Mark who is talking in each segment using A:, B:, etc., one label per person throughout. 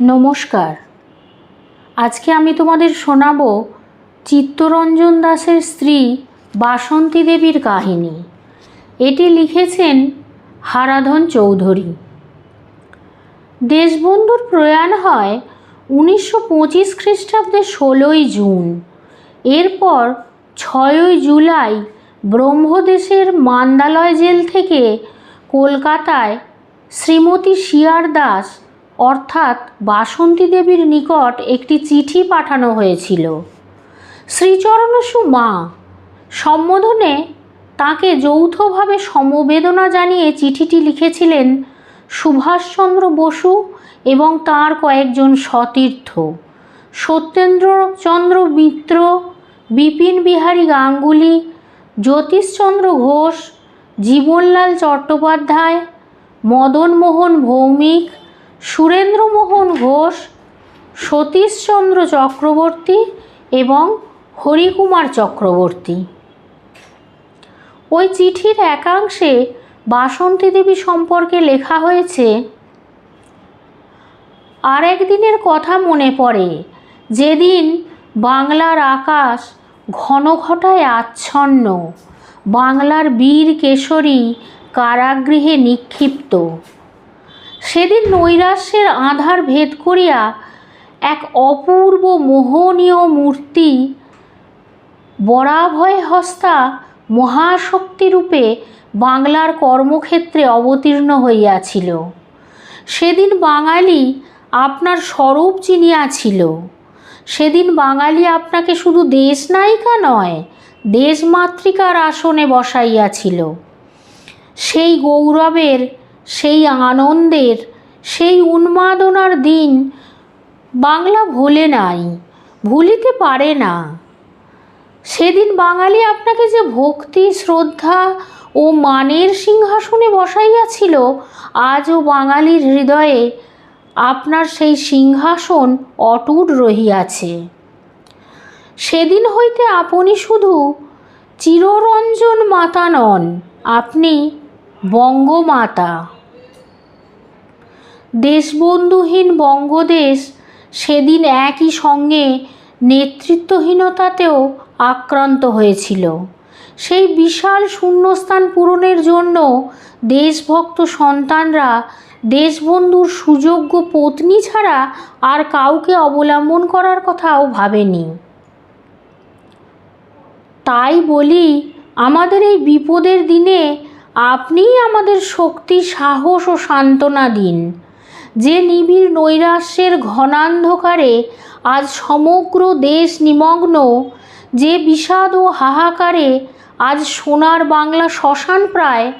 A: নমস্কার। আজকে আমি তোমাদের শোনাব চিত্তরঞ্জন দাসের স্ত্রী বাসন্তী দেবীর কাহিনী। এটি লিখেছেন হারাধন চৌধুরী। দেশবন্ধুর প্রয়াণ হয় উনিশশো পঁচিশ খ্রিস্টাব্দে ষোলোই জুন। এরপর ছয়ই জুলাই ব্রহ্মদেশের মান্দালয় জেল থেকে কলকাতায় শ্রীমতী শিয়ার দাস অর্থাৎ বাসন্তী দেবীর নিকট একটি চিঠি পাঠানো হয়েছিল। শ্রীচরণসু মা সম্বোধনে তাকে যৌথভাবে সমবেদনা জানিয়ে চিঠিটি লিখেছিলেন সুভাষচন্দ্র বসু এবং তার কয়েকজন সতীর্থ। সত্যেন্দ্রচন্দ্র মিত্র, বিপিন বিহারী গাঙ্গুলি, জ্যোতিষচন্দ্র ঘোষ, জীবনলাল চট্টোপাধ্যায়, মদনমোহন ভৌমিক সুরেন্দ্রমোহন ঘোষ, সতীশচন্দ্র চক্রবর্তী এবং হরিকুমার চক্রবর্তী। ওই চিঠির একাংশে বাসন্তী দেবী সম্পর্কে লেখা হয়েছে আর একদিনের কথা মনে পড়ে, যেদিন বাংলার আকাশ ঘন ঘটায় আচ্ছন্ন, বাংলার বীর কেশরী কারাগৃহে নিক্ষিপ্ত। সেদিন নৈরাশ্যের আধার ভেদ করিয়া এক অপূর্ব মোহনীয় মূর্তি বরাভয় হস্তা মহাশক্তিরূপে বাংলার কর্মক্ষেত্রে অবতীর্ণ হইয়াছিল। সেদিন বাঙালি আপনার স্বরূপ চিনিয়াছিল। সেদিন বাঙালি আপনাকে শুধু দেশ নায়িকা নয় দেশমাতৃকার আসনে বসাইয়াছিল। সেই গৌরবের সেই আনন্দের, সেই উন্মাদনার দিন বাংলা ভোলে নাই, ভুলিতে পারে না। সেদিন বাঙালি আপনাকে যে ভক্তি, শ্রদ্ধা ও মানের সিংহাসনে বসাইয়াছিল, আজও বাঙালির হৃদয়ে আপনার সেই সিংহাসন অটুট রহিয়াছে। সেদিন হইতে আপনি শুধু চিররঞ্জন মাতা নন, আপনি বঙ্গমাতা। দেশবন্ধুহীন বঙ্গদেশ সেদিন একই সঙ্গে নেতৃত্বহীনতাতেও আক্রান্ত হয়েছিল। সেই বিশাল শূন্যস্থান পূরণের জন্য দেশভক্ত সন্তানরা দেশবন্ধুর সুযোগ্য পত্নী ছাড়া আর কাউকে অবলম্বন করার কথাও ভাবেনি। তাই বলি, আমাদের এই বিপদের দিনে আপনিই আমাদের শক্তি সাহস ও সান্ত্বনা দিন। যে নিবিড় নৈরাশ্যের ঘনান্ধকারে আজ সমগ্র দেশ নিমগ্ন, যে বিষাদ ও হাহাকারে আজ সোনার বাংলা শ্মশান প্রায়,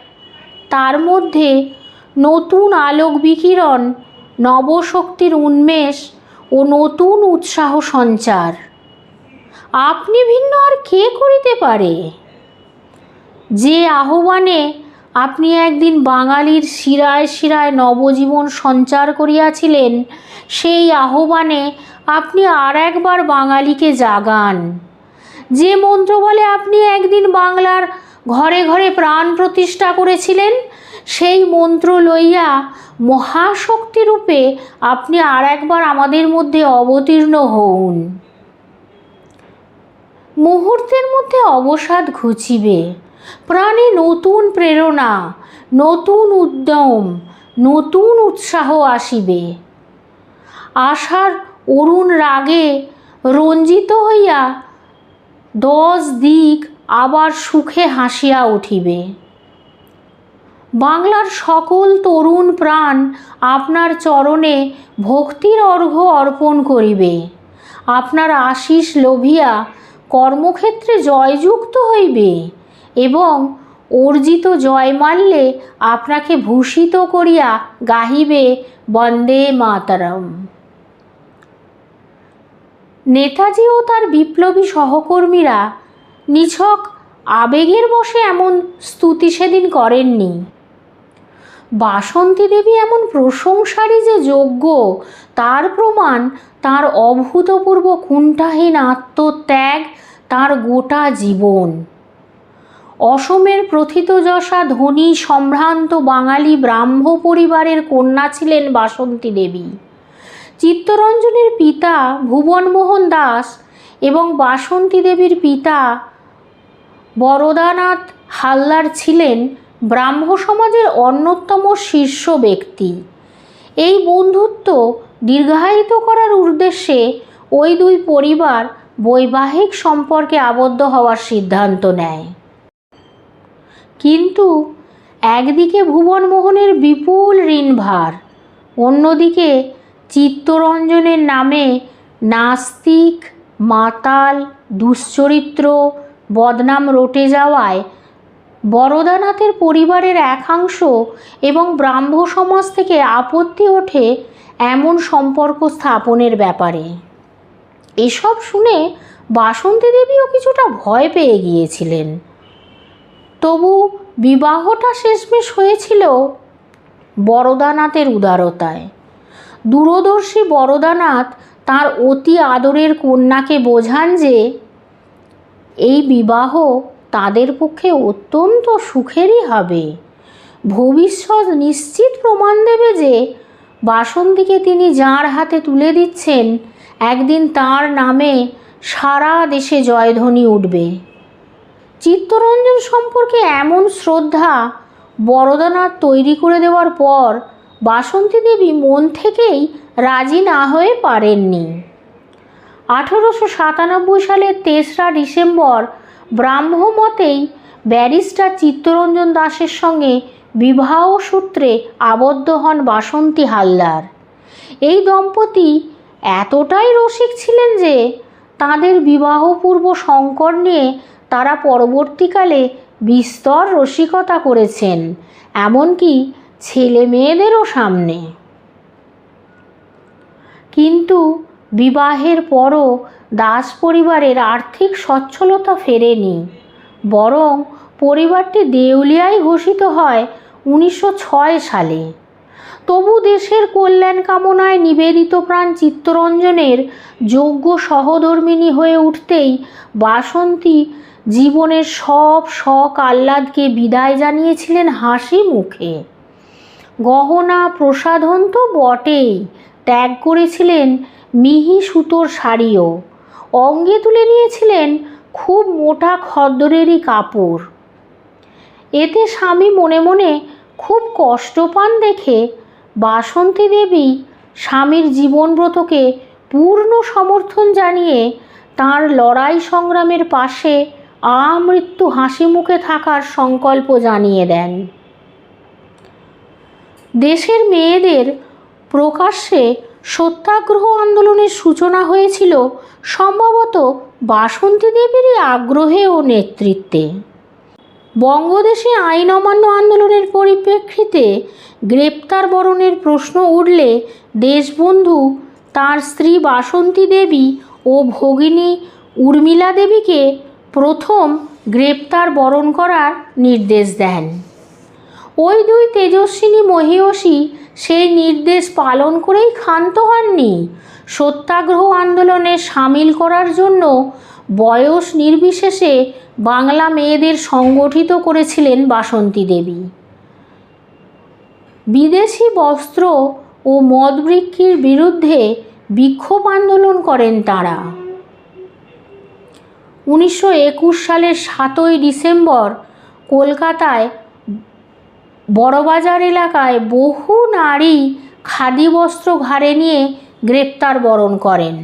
A: তার মধ্যে নতুন আলোক বিকিরণ, নবশক্তির উন্মেষ ও নতুন উৎসাহ সঞ্চার। আপনি ভিন্ন আর কে করিতে পারে? যে আহ্বানে আপনি একদিন বাঙালির শিরায় শিরায় নবজীবন সঞ্চার করিয়াছিলেন, সেই আহ্বানে আপনি আর একবার বাঙালিকে জাগান। যে মন্ত্র বলে আপনি একদিন বাংলার ঘরে ঘরে প্রাণ প্রতিষ্ঠা করেছিলেন, সেই মন্ত্র লইয়া মহাশক্তিরূপে আপনি আর একবার আমাদের মধ্যে অবতীর্ণ হউন। মুহূর্তের মধ্যে অবসাদ ঘুচিবে। প্রাণে নতুন প্রেরণা, নতুন উদ্যম, নতুন উৎসাহ আসিবে। আশার অরুণ রাগে রঞ্জিত হইয়া দশ দিক আবার সুখে হাসিয়া উঠিবে। বাংলার সকল তরুণ প্রাণ আপনার চরণে ভক্তির অর্ঘ্য অর্পণ করিবে। আপনার আশিস লোভিয়া কর্মক্ষেত্রে জয়যুক্ত হইবে। এবং অর্জিত জয় জয়মাল্যে আপনাকে ভূষিত করিয়া গাহিবে বন্দে মাতারম। নেতাজি ও তার বিপ্লবী সহকর্মীরা নিছক আবেগের বশে এমন স্তুতি সেদিন করেননি। বাসন্তী দেবী এমন প্রশংসারই যে যোগ্য, তার প্রমাণ তার অভূতপূর্ব কুণ্ঠাহীন আত্মত্যাগ, তার গোটা জীবন। অসমের প্রথিতযশা ধনী সম্ভ্রান্ত বাঙালি ব্রাহ্ম পরিবারের কন্যা ছিলেন বাসন্তী দেবী। চিত্তরঞ্জনের পিতা ভুবনমোহন দাস এবং বাসন্তী দেবীর পিতা বরদানাথ হালদার ছিলেন ব্রাহ্ম সমাজের অন্যতম শীর্ষ ব্যক্তি। এই বন্ধুত্ব দীর্ঘায়িত করার উদ্দেশ্যে ওই দুই পরিবার বৈবাহিক সম্পর্কে আবদ্ধ হওয়ার সিদ্ধান্ত নেয়। কিন্তু একদিকে ভুবনমোহনের বিপুল ঋণভার, অন্যদিকে চিত্তরঞ্জনের নামে নাস্তিক, মাতাল, দুশ্চরিত্র, বদনাম রটে যাওয়ায় বরদানাথের পরিবারের একাংশ এবং ব্রাহ্ম সমাজ থেকে আপত্তি ওঠে এমন সম্পর্ক স্থাপনের ব্যাপারে। এসব শুনে বাসন্তী দেবীও কিছুটা ভয় পেয়ে গিয়েছিলেন। তবু বিবাহটা শেষমেশ হয়েছিল বরদানাথের উদারতায়। দূরদর্শী বরদানাথ তার অতি আদরের কন্যাকে বোঝান যে, এই বিবাহ তাদের পক্ষে অত্যন্ত সুখেরই হবে। ভবিষ্যৎ নিশ্চিত প্রমাণ দেবে যে, বাসন্তীকে তিনি যার হাতে তুলে দিচ্ছেন, একদিন তার নামে সারা দেশে জয়ধ্বনি উঠবে। চিত্তরঞ্জন সম্পর্কে এমন শ্রদ্ধা বরদানাথ তৈরি করে দেওয়ার পর বাসন্তী দেবী মন থেকেই রাজি না হয়ে পারেননি। আঠেরোশো সাতানব্বই সালের তেসরা ডিসেম্বর ব্রাহ্মমতেই ব্যারিস্টার চিত্তরঞ্জন দাসের সঙ্গে বিবাহ সূত্রে আবদ্ধ হন বাসন্তী হালদার। এই দম্পতি এতটাই রসিক ছিলেন যে তাদের বিবাহপূর্ব সংকর নিয়ে তারা পরবর্তীকালে বিস্তর রসিকতা করেছেন, এমনকি ছেলে মেয়েদেরও সামনে। কিন্তু বিবাহের পরও দাস পরিবারের আর্থিক সচ্ছলতা ফেরেনি, বরং পরিবারটি দেউলিয়ায় ঘোষিত হয় উনিশশো ছয় সালে। তবু দেশের কল্যাণ কামনায় নিবেদিত প্রাণ চিত্তরঞ্জনের যোগ্য সহধর্মিণী হয়ে উঠতেই বাসন্তী জীবনের সব শখ আহ্লাদকে বিদায় জানিয়েছিলেন হাসি মুখে। গহনা প্রসাধন তো বটেই, ত্যাগ করেছিলেন মিহি সুতোর শাড়িও। অঙ্গে তুলে নিয়েছিলেন খুব মোটা খদ্দরেরই কাপড়। এতে স্বামী মনে মনে খুব কষ্ট পান দেখে বাসন্তী দেবী স্বামীর জীবনব্রতকে পূর্ণ সমর্থন জানিয়ে তার লড়াই সংগ্রামের পাশে আমৃত্যু হাসি মুখে থাকার সংকল্প জানিয়ে দেন। দেশের মেয়েদের প্রকাশ্যে সত্যাগ্রহ আন্দোলনের সূচনা হয়েছিল সম্ভবত বাসন্তী দেবীরই আগ্রহে ও নেতৃত্বে। বঙ্গদেশে আইন অমান্য আন্দোলনের পরিপ্রেক্ষিতে গ্রেপ্তার বরণের প্রশ্ন উঠলে দেশবন্ধু তার স্ত্রী বাসন্তী দেবী ও ভগিনী উর্মিলা দেবীকে প্রথম গ্রেপ্তার বরণ করার নির্দেশ দেন। ওই দুই তেজস্বিনী মহিয়সী সেই নির্দেশ পালন করেই ক্ষান্ত হননি। সত্যাগ্রহ আন্দোলনে সামিল করার জন্য বয়স নির্বিশেষে বাংলা মেয়েদের সংগঠিত করেছিলেন বাসন্তী দেবী। বিদেশি বস্ত্র ও মদ বিক্রির বিরুদ্ধে বিক্ষোভ আন্দোলন করেন তারা। উনিশশো একুশ সালের সাতই ডিসেম্বর কলকাতায় বড়বাজার এলাকায় বহু নারী খাদি বস্ত্র ঘাড়ে নিয়ে গ্রেপ্তার বরণ করেন।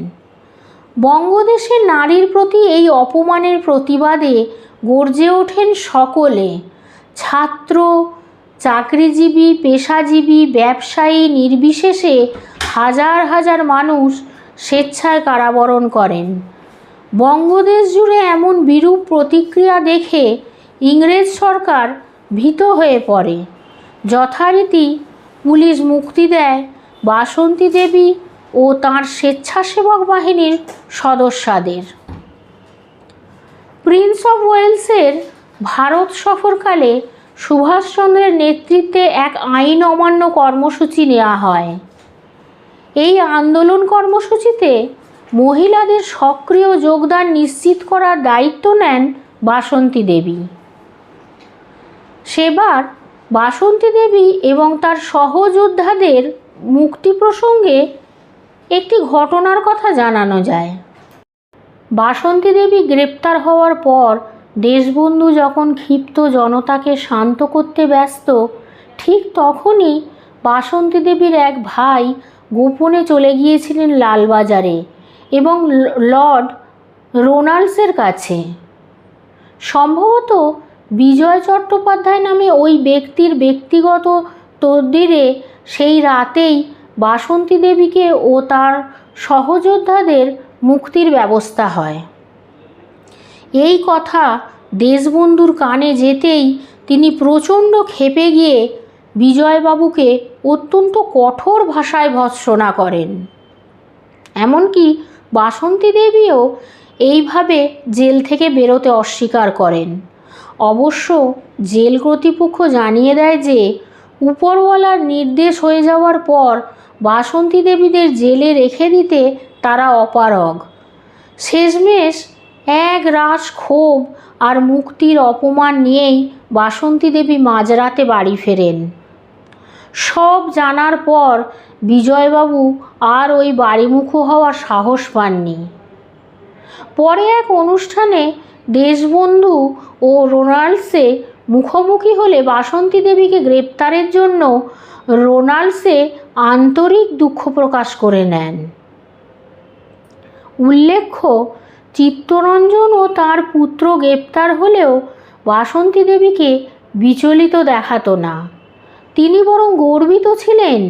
A: বঙ্গদেশের নারীর প্রতি এই অপমানের প্রতিবাদে গর্জে ওঠেন সকলে। ছাত্র, চাকরিজীবী, পেশাজীবী, ব্যবসায়ী নির্বিশেষে হাজার হাজার মানুষ স্বেচ্ছায় কারাবরণ করেন। বঙ্গদেশ জুড়ে এমন বিরূপ প্রতিক্রিয়া দেখে ইংরেজ সরকার ভীত হয়ে পড়ে। যথারীতি পুলিশ মুক্তি দেয় বাসন্তী দেবী ও তাঁর স্বেচ্ছাসেবক বাহিনীর সদস্যদের। প্রিন্স অফ ওয়েলসের ভারত সফরকালে সুভাষচন্দ্রের নেতৃত্বে এক আইন অমান্য কর্মসূচি নেওয়া হয়। এই আন্দোলন কর্মসূচিতে মহিলাদের সক্রিয় যোগদান নিশ্চিত করার দায়িত্ব নেন বাসন্তী দেবী। সেবার বাসন্তী দেবী এবং তার সহযোদ্ধাদের মুক্তি প্রসঙ্গে একটি ঘটনার কথা জানানো যায়। বাসন্তী দেবী গ্রেপ্তার হওয়ার পর দেশবন্ধু যখন ক্ষিপ্ত জনতাকে শান্ত করতে ব্যস্ত, ঠিক তখনই বাসন্তী দেবীর এক ভাই গোপনে চলে গিয়েছিলেন লালবাজারে। এবং লর্ড রোনাল্ডসের কাছে। সম্ভবত বিজয় চট্টোপাধ্যায় নামে ওই ব্যক্তির ব্যক্তিগত তদ্দিরে সেই রাতেই বাসন্তী দেবীকে ও তার সহযোদ্ধাদের মুক্তির ব্যবস্থা হয়। এই কথা দেশবন্ধুর কানে যেতেই তিনি প্রচণ্ড ক্ষেপে গিয়ে বিজয়বাবুকে অত্যন্ত কঠোর ভাষায় ভৎসনা করেন। এমনকি বাসন্তী দেবীও এইভাবে জেল থেকে বেরোতে অস্বীকার করেন। অবশ্য জেল কর্তৃপক্ষ জানিয়ে দেয় যে, উপরওয়ালার নির্দেশ হয়ে যাওয়ার পর বাসন্তী দেবীদের জেলে রেখে দিতে তারা অপারগ। শেষমেশ এক রাস ক্ষোভ আর মুক্তির অপমান নিয়েই বাসন্তী দেবী মাঝরাতে বাড়ি ফেরেন। সব জানার পর বিজয়বাবু আর ওই বাড়িমুখো হওয়ার সাহস পাননি। পরে এক অনুষ্ঠানে দেশবন্ধু ও রোনাল্ডসে মুখোমুখি হলে বাসন্তী দেবীকে গ্রেপ্তারের জন্য রোনাল্ডসে আন্তরিক দুঃখ প্রকাশ করে নেন। উল্লেখ্য, চিত্তরঞ্জন ও তার পুত্র গ্রেপ্তার হলেও বাসন্তী দেবীকে বিচলিত দেখাতো না। তিনি বরং গর্বিত ছিলেন।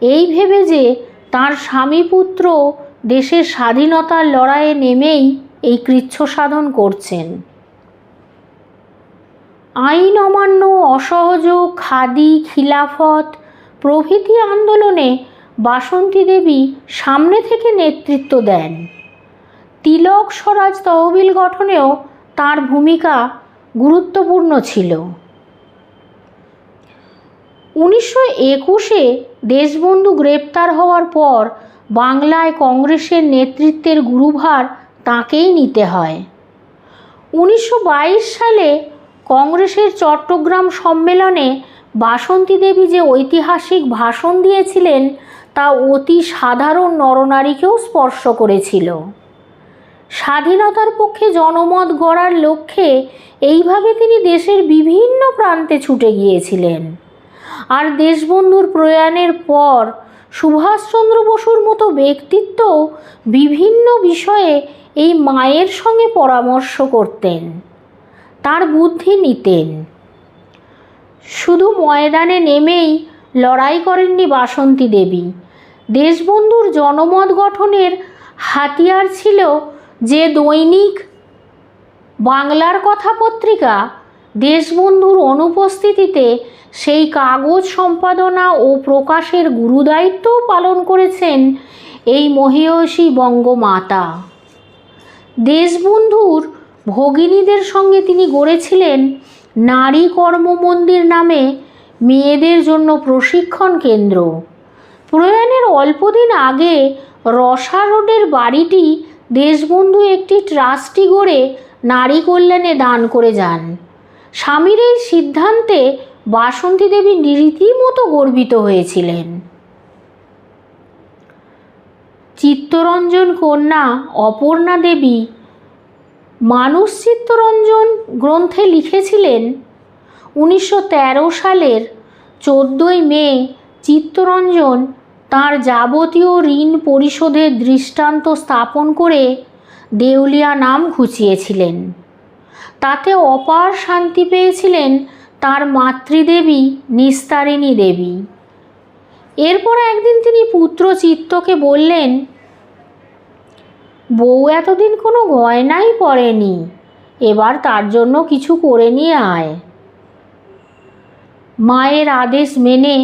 A: এই ভেবে যে তার স্বামী পুত্র দেশের স্বাধীনতার লড়াইয়ে নেমেই এই কৃচ্ছ সাধন করছেন। আইন অমান্য, অসহযোগ, খাদি, খিলাফত, প্রভৃতি আন্দোলনে বাসন্তী দেবী সামনে থেকে নেতৃত্ব দেন। তিলক স্বরাজ তহবিল গঠনেও তার ভূমিকা গুরুত্বপূর্ণ ছিল। উনিশশো একুশে দেশবন্ধু গ্রেপ্তার হওয়ার পর বাংলায় কংগ্রেসের নেতৃত্বের গুরুভার তাঁকেই নিতে হয়। উনিশশো বাইশ সালে কংগ্রেসের চট্টগ্রাম সম্মেলনে বাসন্তী দেবী যে ঐতিহাসিক ভাষণ দিয়েছিলেন, তা অতি সাধারণ নরনারীকেও স্পর্শ করেছিল। স্বাধীনতার পক্ষে জনমত গড়ার লক্ষ্যে এইভাবে তিনি দেশের বিভিন্ন প্রান্তে ছুটে গিয়েছিলেন। আর দেশবন্ধুর প্রয়াণের পর সুভাষচন্দ্র বসুর মতো ব্যক্তিত্ব বিভিন্ন বিষয়ে এই মায়ের সঙ্গে পরামর্শ করতেন, তার বুদ্ধি নিতেন। শুধু ময়দানে নেমেই লড়াই করেননি বাসন্তী দেবী। দেশবন্ধুর জনমত গঠনের হাতিয়ার ছিল যে দৈনিক বাংলার কথা পত্রিকা দেশবন্ধুর অনুপস্থিতিতে সেই কাগজ সম্পাদনা ও প্রকাশের গুরুদায়িত্বও পালন করেছেন এই মহিয়সী বঙ্গমাতা। দেশবন্ধুর ভগিনীদের সঙ্গে তিনি গড়েছিলেন নারী কর্ম মন্দির নামে মেয়েদের জন্য প্রশিক্ষণ কেন্দ্র। প্রয়াণের অল্পদিন আগে রসা রোডের বাড়িটি দেশবন্ধু একটি ট্রাস্টি গড়ে নারী কল্যাণে দান করে যান। স্বামীর এই সিদ্ধান্তে বাসন্তী দেবী রীতিমতো গর্বিত হয়েছিলেন। চিত্তরঞ্জন কন্যা অপর্ণা দেবী মানুষ চিত্তরঞ্জন গ্রন্থে লিখেছিলেন, উনিশশো তেরো সালের চোদ্দোই মে চিত্তরঞ্জন তার যাবতীয় ঋণ পরিশোধের দৃষ্টান্ত স্থাপন করে দেউলিয়া নাম ঘুচিয়েছিলেন। তাতে অপার শান্তি পেয়েছিলেন তার মাতৃদেবী নিস্তারিণী দেবী। এরপর একদিন তিনি পুত্র চিত্তকে বললেন, বউ এতদিন কোনো গয়নাই পরেনি, এবার তার জন্য কিছু করে নিয়ে আয়। মায়ের আদেশ মেনে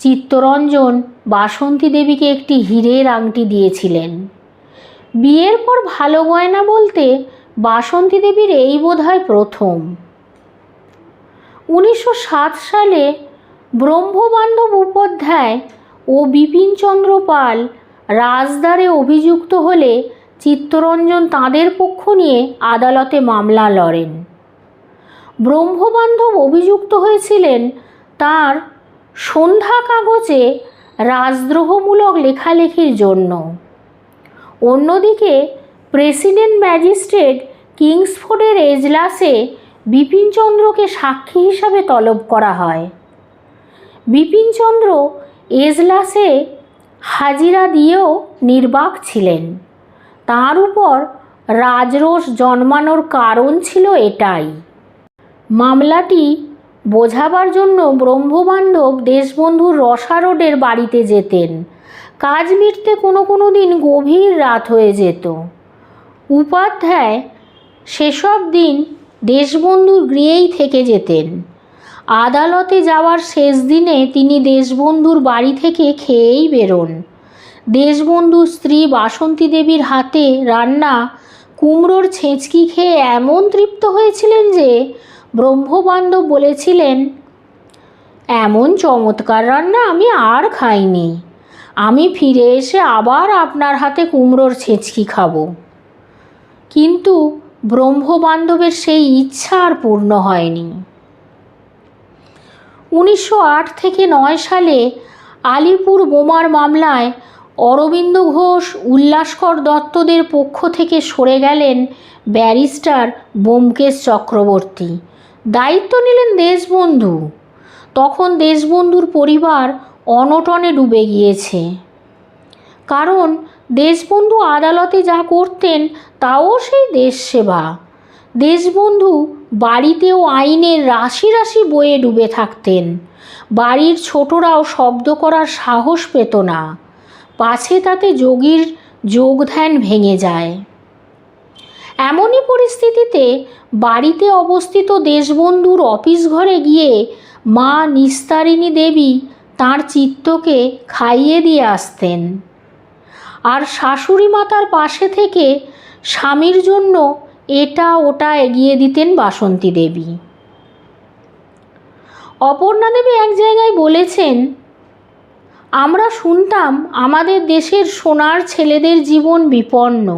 A: চিত্তরঞ্জন বাসন্তী দেবীকে একটি হীরের আংটি দিয়েছিলেন। বিয়ের পর ভালো গয়না বলতে বাসন্তী দেবীর এই বোধহয় প্রথম। উনিশশো সাত সালে ব্রহ্মবান্ধব উপাধ্যায় ও বিপিনচন্দ্র পাল রাজদারে অভিযুক্ত হলে চিত্তরঞ্জন তাঁদের পক্ষ নিয়ে আদালতে মামলা লড়েন। ব্রহ্মবান্ধব অভিযুক্ত হয়েছিলেন তার সন্ধ্যা কাগজে রাজদ্রোহমূলক লেখালেখির জন্য। অন্যদিকে প্রেসিডেন্ট ম্যাজিস্ট্রেট কিংসফোর্ডের এজলাসে বিপিনচন্দ্রকে সাক্ষী হিসাবে তলব করা হয়। বিপিনচন্দ্র এজলাসে হাজিরা দিয়েও নির্বাক ছিলেন। তার উপর রাজরোষ জন্মানোর কারণ ছিল এটাই। মামলাটি বোঝাবার জন্য ব্রহ্মবান্ধব দেশবন্ধুর রসারোডের বাড়িতে যেতেন। কাজ মিটতে কোনো কোনো দিন গভীর রাত হয়ে যেত। উপাধ্যায় সেসব দিন দেশবন্ধুর গৃহেই থেকে যেতেন। আদালতে যাওয়ার শেষ দিনে তিনি দেশবন্ধুর বাড়ি থেকে খেয়েই বেরোন। দেশবন্ধুর স্ত্রী বাসন্তী দেবীর হাতে রান্না কুমড়োর ছেঁচকি খেয়ে এমন তৃপ্ত হয়েছিলেন যে ব্রহ্মবান্ধব বলেছিলেন, এমন চমৎকার রান্না আমি আর খাইনি। আমি ফিরে এসে আবার আপনার হাতে কুমড়োর ছেঁচকি খাব। কিন্তু ব্রহ্মবান্ধবের সেই ইচ্ছা আর পূর্ণ হয়নি। উনিশশো আট থেকে নয় সালে আলিপুর বোমার মামলায় অরবিন্দ ঘোষ, উল্লাসকর দত্তদের পক্ষ থেকে সরে গেলেন ব্যারিস্টার ব্যোমকেশ চক্রবর্তী। দায়িত্ব নিলেন দেশবন্ধু। তখন দেশবন্ধুর পরিবার অনটনে ডুবে গিয়েছে। কারণ দেশবন্ধু আদালতে যা করতেন, তাও সেই দেশ সেবা। দেশবন্ধু বাড়িতেও আইনের রাশি রাশি বয়ে ডুবে থাকতেন। বাড়ির ছোটরাও শব্দ করার সাহস পেত না। পাছে তাতে যোগীর যোগধ্যান ভেঙে যায়। এমনই পরিস্থিতিতে বাড়িতে অবস্থিত দেশবন্ধুর অফিস ঘরে গিয়ে মা নিস্তারিণী দেবী তাঁর চিত্তকে খাইয়ে দিয়ে আসতেন। আর শাশুড়ি মাতার পাশে থেকে স্বামীর জন্য এটা ওটা এগিয়ে দিতেন বাসন্তী দেবী। অপর্ণা দেবী এক জায়গায় বলেছেন, আমরা শুনতাম আমাদের দেশের সোনার ছেলেদের জীবন বিপন্ন।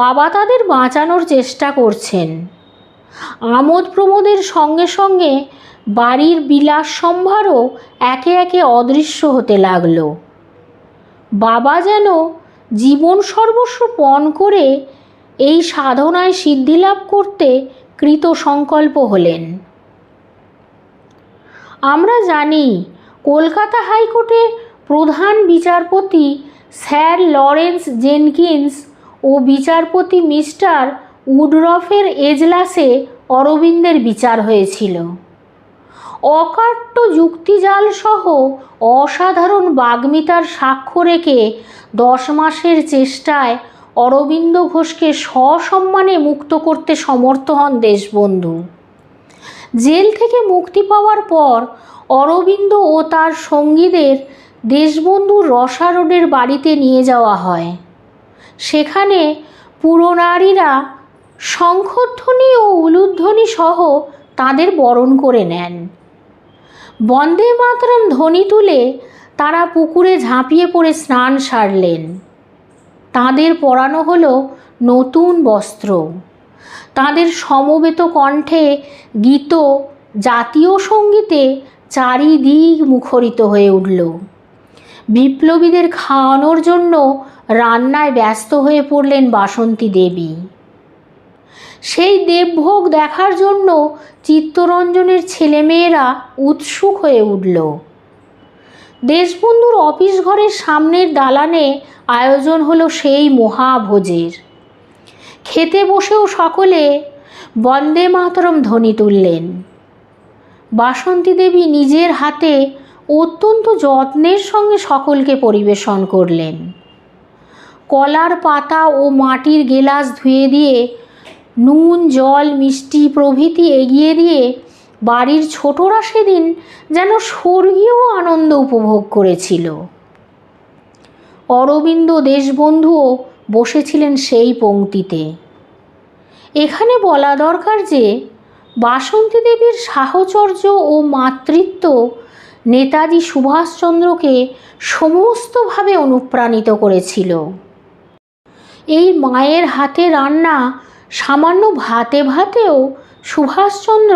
A: বাবা তাদের বাঁচানোর চেষ্টা করছেন। আমোদ প্রমোদের সঙ্গে সঙ্গে বাড়ির বিলাস সম্ভারও একে একে অদৃশ্য হতে লাগল। বাবা যেন জীবন সর্বস্ব পণ করে এই সাধনায় সিদ্ধিলাভ করতে কৃত সংকল্প হলেন। আমরা জানি কলকাতা হাইকোর্টে প্রধান বিচারপতি স্যার লরেন্স জেনকিন্স ও বিচারপতি মিস্টার উডরফের এজলাসে অরবিন্দের বিচার হয়েছিল। অকাট্য যুক্তিজাল সহ অসাধারণ বাগ্মিতার সাক্ষ্য রেখে দশ মাসের চেষ্টায় অরবিন্দ ঘোষকে সসম্মানে মুক্ত করতে সমর্থ হন দেশবন্ধু। জেল থেকে মুক্তি পাওয়ার পর অরবিন্দ ও তার সঙ্গীদের দেশবন্ধুর রসা রোডের বাড়িতে নিয়ে যাওয়া হয়। সেখানে পুরনারীরা শঙ্খধ্বনি ও উলুধ্বনি সহ তাদের বরণ করে নেন। বন্দে মাতরম ধ্বনি তুলে তারা পুকুরে ঝাঁপিয়ে পড়ে স্নান সারলেন। তাদের পরানো হলো নতুন বস্ত্র। তাদের সমবেত কণ্ঠে গীত, জাতীয় সঙ্গীতে চারিদিক মুখরিত হয়ে উঠল। বিপ্লবীদের খাওয়ানোর জন্য রান্নায় ব্যস্ত হয়ে পড়লেন বাসন্তী দেবী। সেই দেবভোগ দেখার জন্য চিত্তরঞ্জনের ছেলেমেয়েরা উৎসুক হয়ে উঠল। দেশবন্ধুর অফিস ঘরের সামনের দালানে আয়োজন হলো সেই মহাভোজের। খেতে বসেও সকলে বন্দে মাতরম ধ্বনি তুললেন। বাসন্তী দেবী নিজের হাতে অত্যন্ত যত্নের সঙ্গে সকলকে পরিবেশন করলেন। কলার পাতা ও মাটির গেলাস ধুয়ে দিয়ে নুন, জল, মিষ্টি প্রভৃতি এগিয়ে দিয়ে বাড়ির ছোটরা সেদিন যেন স্বর্গীয় আনন্দ উপভোগ করেছিল। অরবিন্দ দেশবন্ধুও বসেছিলেন সেই পংক্তিতে এখানে বলা দরকার যে, বাসন্তী দেবীর সাহচর্য ও মাতৃত্ব নেতাজি সুভাষচন্দ্রকে সমস্তভাবে অনুপ্রাণিত করেছিল। এই মায়ের হাতে রান্না সামান্য ভাতে ভাতেও সুভাষচন্দ্র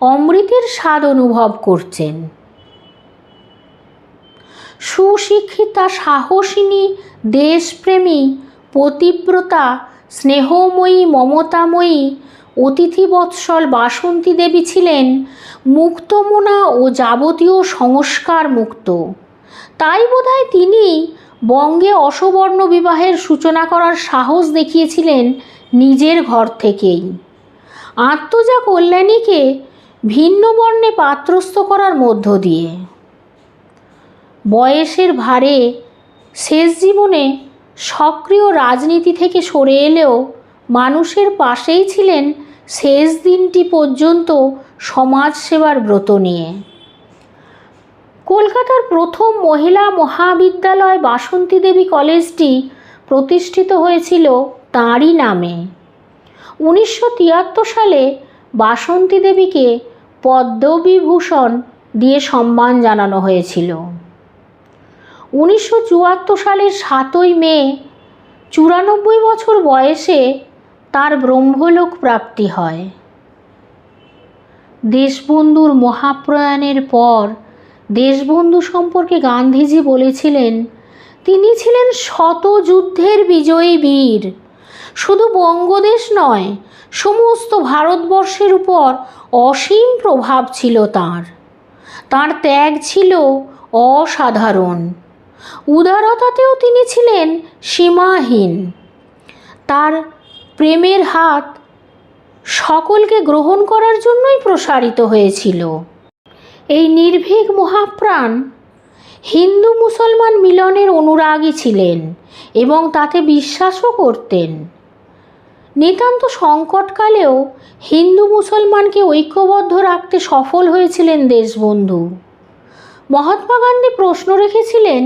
A: অমৃতের স্বাদ অনুভব করছেন। সুশিক্ষিতা, সাহসিনী, দেশপ্রেমী, পতিব্রতা, স্নেহময়ী, মমতাময়ী, অতিথিবৎসল বাসন্তী দেবী ছিলেন মুক্তমনা ও যাবতীয় সংস্কার মুক্ত তাই বোধহয় তিনি বঙ্গে অসবর্ণ বিবাহের সূচনা করার সাহস দেখিয়েছিলেন নিজের ঘর থেকেই। আত্মজা কল্যাণীকে ভিন্ন বর্ণে পাত্রস্থ করার মধ্য দিয়ে। বয়সের ভারে শেষ জীবনে সক্রিয় রাজনীতি থেকে সরে এলেও মানুষের পাশেই ছিলেন শেষ দিনটি পর্যন্ত সমাজসেবার ব্রত নিয়ে। কলকাতার প্রথম মহিলা মহাবিদ্যালয় বাসন্তী দেবী কলেজটি প্রতিষ্ঠিত হয়েছিল তাঁরই নামে। উনিশশো তিয়াত্তর সালে বাসন্তী দেবীকে পদ্মবিভূষণ দিয়ে সম্মান জানানো হয়েছিল। উনিশশো চুয়াত্তর সালের সাতই মে, চুরানব্বই বছর বয়সে তার ব্রহ্মলোক প্রাপ্তি হয়। দেশবন্ধুর মহাপ্রয়াণের পর দেশবন্ধু সম্পর্কে গান্ধীজি বলেছিলেন, তিনি ছিলেন শত যুদ্ধের বিজয়ী বীর। শুধু বঙ্গদেশ নয়, সমস্ত ভারতবর্ষের উপর অসীম প্রভাব ছিল তার। তার ত্যাগ ছিল অসাধারণ। উদারতাতেও তিনি ছিলেন সীমাহীন। তার প্রেমের হাত সকলকে গ্রহণ করার জন্যই প্রসারিত হয়েছিল। এই নির্ভীক মহাপ্রাণ হিন্দু মুসলমান মিলনের অনুরাগী ছিলেন এবং তাতে বিশ্বাসও করতেন। নিতান্ত সংকটকালেও হিন্দু মুসলমানকে ঐক্যবদ্ধ রাখতে সফল হয়েছিলেন দেশবন্ধু। মহাত্মা গান্ধী প্রশ্ন রেখেছিলেন,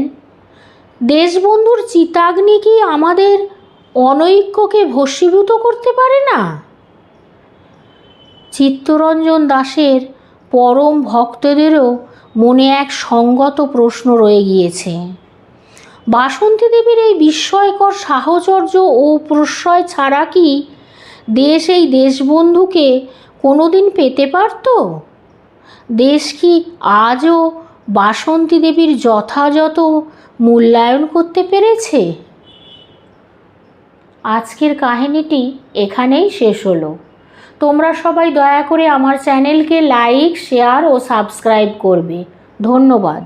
A: দেশবন্ধুর চিতাগ্নি কি আমাদের অনৈক্যকে ভস্মীভূত করতে পারে না? চিত্তরঞ্জন দাসের পরম ভক্তদেরও মনে এক সঙ্গত প্রশ্ন রয়ে গিয়েছে। বাসন্তী দেবীর এই বিস্ময়কর সাহচর্য ও প্রশ্রয় ছাড়া কি দেশ এই দেশবন্ধুকে কোনোদিন পেতে পারত? দেশ কি আজও বাসন্তী দেবীর যথাযথ মূল্যায়ন করতে পেরেছে? আজকের কাহিনীটি এখানেই শেষ হলো। তোমরা সবাই দয়া করে আমার চ্যানেলকে লাইক, শেয়ার ও সাবস্ক্রাইব করবে। ধন্যবাদ।